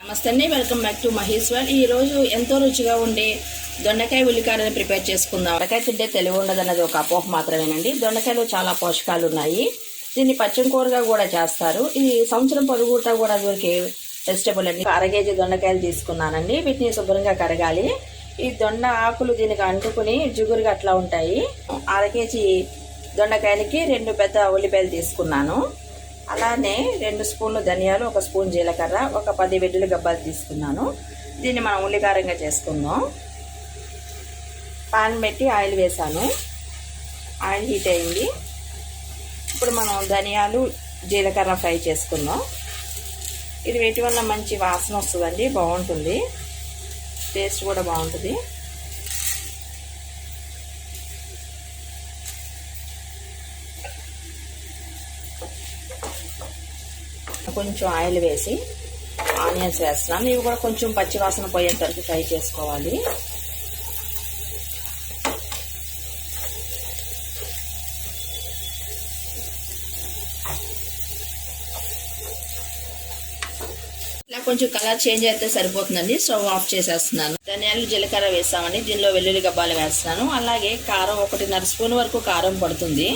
నమస్తే అండి. Welcome back to Maheshwar ఈ రోజు ఎంతో రుచిగా ఉండే దొండకాయ ఉల్లికాడని ప్రిపేర్ చేసుకుందాం. దొండకాయ తింటే తెలివి ఉండదన్నది ఒక అపోహ మాత్రమేనండి. దొండకాయలో చాలా పోషకాలు ఉన్నాయి. దీన్ని పచ్చని కూరగా కూడా చేస్తారు. ఇది సంవత్సరం పొరుగుట కూడా దొరికే వెజిటబుల్ అండి. అర కేజీ దొండకాయలు తీసుకున్నానండి. వీటిని శుభ్రంగా కడగాలి ఈ దొండ ఆకులు దీనికి అంటుకుని జిగురుగా అట్లా ఉంటాయి. అర కేజీ దొండకాయలకి రెండు పెద్ద ఉల్లిపాయలు తీసుకున్నాను. అలానే రెండు స్పూన్లు ధనియాలు ఒక స్పూన్ జీలకర్ర ఒక పది వెడ్డుల గబ్బాలు తీసుకున్నాను. దీన్ని మనం ఉల్లికారంగా చేసుకుందాం. పాన్ పెట్టి ఆయిల్ వేసాను. ఆయిల్ హీట్ అయింది. ఇప్పుడు మనం ధనియాలు జీలకర్ర ఫ్రై చేసుకుందాం. ఇది వేటి వల్ల మంచి వాసన వస్తుందండి బాగుంటుంది. టేస్ట్ కూడా బాగుంటుంది. కొంచెం ఆయిల్ వేసి ఆనియన్స్ వేస్తున్నాను ఇవి కూడా కొంచెం పచ్చివాసన పోయేంత వరకు ఫ్రై చేసుకోవాలి. ఇలా కొంచెం కలర్ చేంజ్ అయితే సరిపోతుందండి. స్టవ్ ఆఫ్ చేసేస్తున్నాను. ధనియాలు జీలకర్ర వేస్తామండి. దీనిలో వెల్లుల్లి గబ్బాలు వేస్తున్నాను. అలాగే కారం ఒకటిన్నర స్పూన్ వరకు కారం పడుతుంది.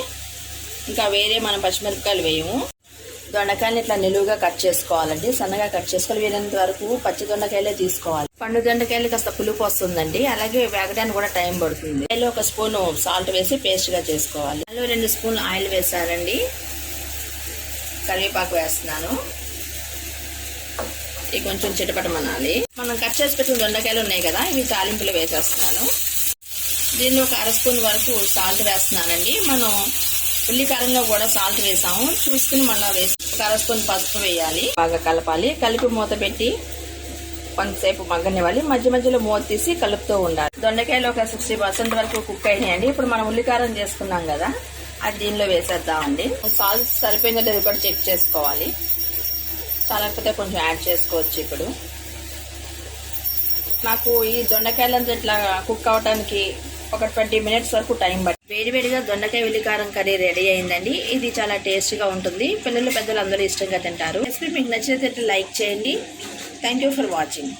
ఇంకా వేరే మనం పచ్చిమిరపకాయలు వేయము. దొండకాయలు ఇట్లా నిలువుగా కట్ చేసుకోవాలండి. సన్నగా కట్ చేసుకోవాలి. వీలైనంత వరకు పచ్చి దొండకాయలే తీసుకోవాలి. పండు దొండకాయలు కాస్త పులుపు వస్తుందండి. అలాగే వేగడానికి కూడా టైం పడుతుంది. అందులో ఒక స్పూన్ సాల్ట్ వేసి పేస్ట్గా చేసుకోవాలి. అందులో రెండు స్పూన్ ఆయిల్ వేసానండి. కరివేపాకు వేస్తున్నాను. ఇది కొంచెం చిటపటమనాలి. మనం కట్ చేసి పెట్టిన దొండకాయలు ఉన్నాయి కదా ఇవి తాలింపులు వేసేస్తున్నాను. దీన్ని ఒక అర స్పూన్ వరకు సాల్ట్ వేస్తున్నానండి. మనం ఉల్లికారంలో కూడా సాల్ట్ వేసాము. చూసుకుని మళ్ళీ వేసి ఒక పసుపు వేయాలి. బాగా కలపాలి. కలిపి మూత పెట్టి కొంతసేపు మగ్గనివ్వాలి. మధ్య మధ్యలో మూత తీసి కలుపుతూ ఉండాలి. దొండకాయలు ఒక సిక్స్టీ పర్సెంట్ వరకు కుక్ అయినాయండి. ఇప్పుడు మనం ఉల్లికారం చేసుకున్నాం కదా అది దీనిలో వేసేద్దామండి. సాల్ట్ సరిపోయిందో లేదో కూడా చెక్ చేసుకోవాలి. చాలకపోతే కొంచెం యాడ్ చేసుకోవచ్చు ఇప్పుడు. నాకు ఈ దొండకాయలంతా ఇట్లా కుక్ అవడానికి ఒక ట్వంటీ మినిట్స్ వరకు టైం పట్టి వేడివేడిగా దొండకాయ ఉల్లికారం కర్రీ రెడీ అయిందండి. ఇది చాలా టేస్టీగా ఉంటుంది. పిల్లలు పెద్దలు అందరూ ఇష్టంగా తింటారు. రెసిపీ మీకు నచ్చినట్లయితే లైక్ చేయండి. Thank you for watching